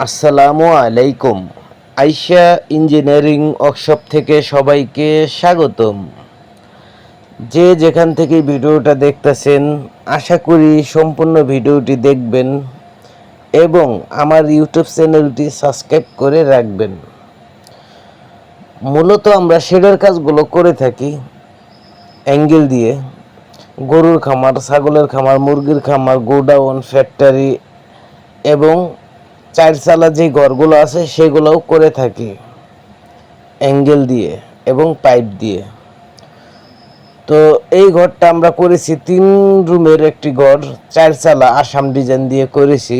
আসসালামু আলাইকুম। আইসা ইঞ্জিনিয়ারিং ওয়ার্কশপ থেকে সবাইকে স্বাগতম। যে যেখান থেকে ভিডিওটা দেখতেছেন, আশা করি সম্পূর্ণ ভিডিওটি দেখবেন এবং আমার ইউটিউব চ্যানেলটি সাবস্ক্রাইব করে রাখবেন। মূলত আমরা শেডের কাজগুলো করে থাকি, অ্যাঙ্গেল দিয়ে। গরুর খামার, ছাগলের খামার, মুরগির খামার, গোডাউন, ফ্যাক্টরি এবং চারচালা যে ঘরগুলো আছে, সেগুলোও করে থাকি। অ্যাঙ্গেল দিয়ে এবং পাইপ দিয়ে। তো এই ঘরটা আমরা করেছি তিন রুমের একটি ঘর চারচালা আসাম ডিজাইন দিয়ে করেছি।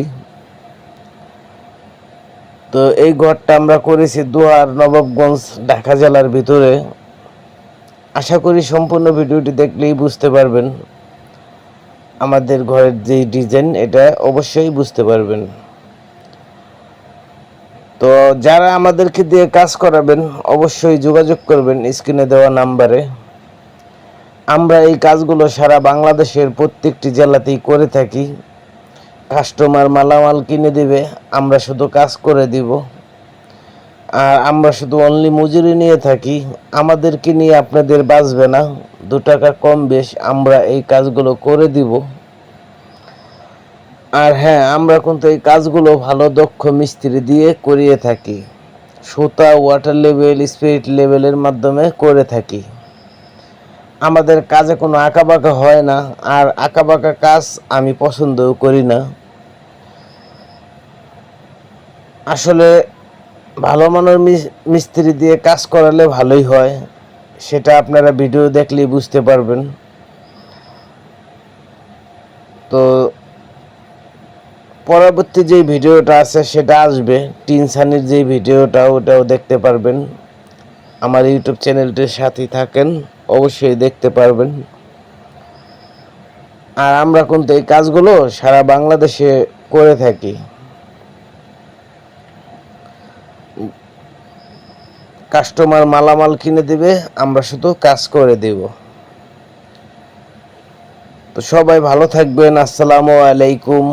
তো এই ঘরটা আমরা করেছি দুয়ার, নবাবগঞ্জ, ঢাকা জেলার ভিতরে। আশা করি সম্পূর্ণ ভিডিওটি দেখলেই বুঝতে পারবেন। আমাদের ঘরের যে ডিজাইন, এটা অবশ্যই বুঝতে পারবেন। তো যারা আমাদেরকে দিয়ে কাজ করাবেন, অবশ্যই যোগাযোগ করবেন স্ক্রিনে দেওয়া নাম্বারে। আমরা এই কাজগুলো সারা বাংলাদেশের প্রত্যেকটি জেলাতেই করে থাকি। কাস্টমার মালামাল কিনে দিবে, আমরা শুধু কাজ করে দিব। আর আমরা শুধু অনলি মজুরি নিয়ে থাকি। আমাদেরকে নিয়ে আপনাদের বাঁচবে না। দু টাকা কম বেশ আমরা এই কাজগুলো করে দিব। আর হ্যাঁ আমরা কিন্তু এই কাজগুলো ভালো, দক্ষ মিস্ত্রি দিয়ে করিয়ে থাকি। সুতা ওয়াটার লেভেল স্পিরিট লেভেলের মাধ্যমে করে থাকি। আমাদের কাজে কোনো আঁকাবাঁকা হয় না, আর আঁকাবাঁকা কাজ আমি পছন্দও করি না। আসলে ভালো মানের মিস- মিস্ত্রি দিয়ে কাজ করালে ভালোই হয়, সেটা আপনারা ভিডিও দেখলেই বুঝতে পারবেন। তো পরবর্তী যে ভিডিওটা আছে, সেটা আসবে। টিন সানির যে ভিডিওটা, ওটাও দেখতে পারবেন। আমার ইউটিউব চ্যানেলটির সাথেই থাকেন, অবশ্যই দেখতে পারবেন। আর আমরা কিন্তু এই কাজগুলো সারা বাংলাদেশে করে থাকি। কাস্টমার মালামাল কিনে দিবে, আমরা শুধু কাজ করে দেব। তো সবাই ভালো থাকবেন, আসসালামু আলাইকুম।